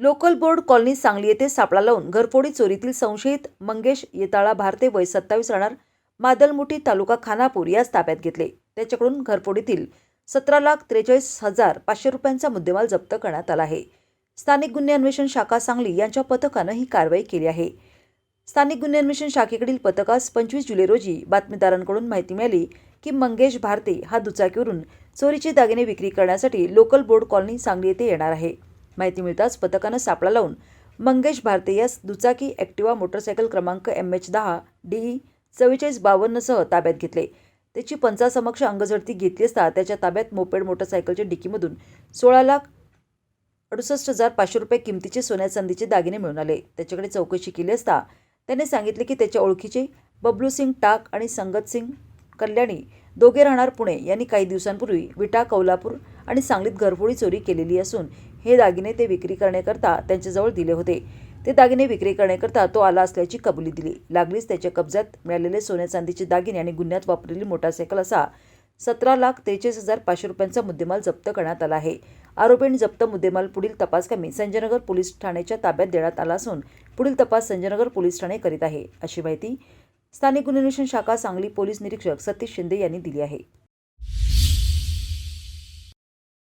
Local board colony Sangli येथे सापळा लावून घरफोडी चोरीतील संशयित मंगेश येताळा भारते वय सत्तावीस राहणार मादलमुठी तालुका खानापूर यास ताब्यात घेतले. त्याच्याकडून घरफोडीतील सतरा लाख त्रेचाळीस हजार पाचशे रुपयांचा मुद्देमाल जप्त करण्यात आला आहे. स्थानिक गुन्हे अन्वेषण शाखा सांगली यांच्या पथकानं ही कारवाई केली आहे. स्थानिक गुन्हे अन्वेषण शाखेकडील पथकास पंचवीस जुलै रोजी बातमीदारांकडून माहिती मिळाली की मंगेश भारते हा दुचाकीवरून चोरीचे दागिने विक्री करण्यासाठी लोकल बोर्ड कॉलनी सांगली येथे येणार आहे. माहिती मिळताच पथकानं सापळा लावून मंगेश भारते यास दुचाकी ॲक्टिवा मोटरसायकल क्रमांक एम एच दहा डी चव्वेचाळीस बावन्नसह ताब्यात घेतले. त्याची पंचासमक्ष अंगझडती घेतली असता त्याच्या ताब्यात मोपेड मोटरसायकलच्या डिकीमधून सोळा लाख अडुसष्ट हजार पाचशे रुपये किमतीचे सोन्या चांदीचे दागिने मिळून आले. त्याच्याकडे चौकशी केली असता त्याने सांगितले की त्याच्या ओळखीचे बबलू सिंग टाक आणि संगत सिंग कल्याणी दोघे राहणार पुणे. यांनी काही दिवसांपूर्वी विटा कौलापूर आणि सांगलीत घरफोडी चोरी केलेली असून हे दागिने ते विक्री करण्याकरता त्यांच्याजवळ दिले होते. ते दागिने विक्री करण्याकरता तो आला असल्याची कबुली दिली. लागलीच त्याच्या कब्जात मिळालेले सोन्या चांदीचे दागिने आणि गुन्ह्यात वापरलेली मोटारसायकल असा सतरा लाख त्रेचाळीस हजार पाचशे रुपयांचा मुद्देमाल जप्त करण्यात आला आहे. आरोपींनी जप्त मुद्देमाल पुढील तपासकामी संजयनगर पोलीस ठाण्याच्या ताब्यात देण्यात आला असून पुढील तपास संजयनगर पोलीस ठाणे करीत आहे. अशी माहिती स्थानिक गुन्हे अन्वेषण शाखा सांगली पोलीस निरीक्षक सतीश शिंदे यांनी दिली आहे.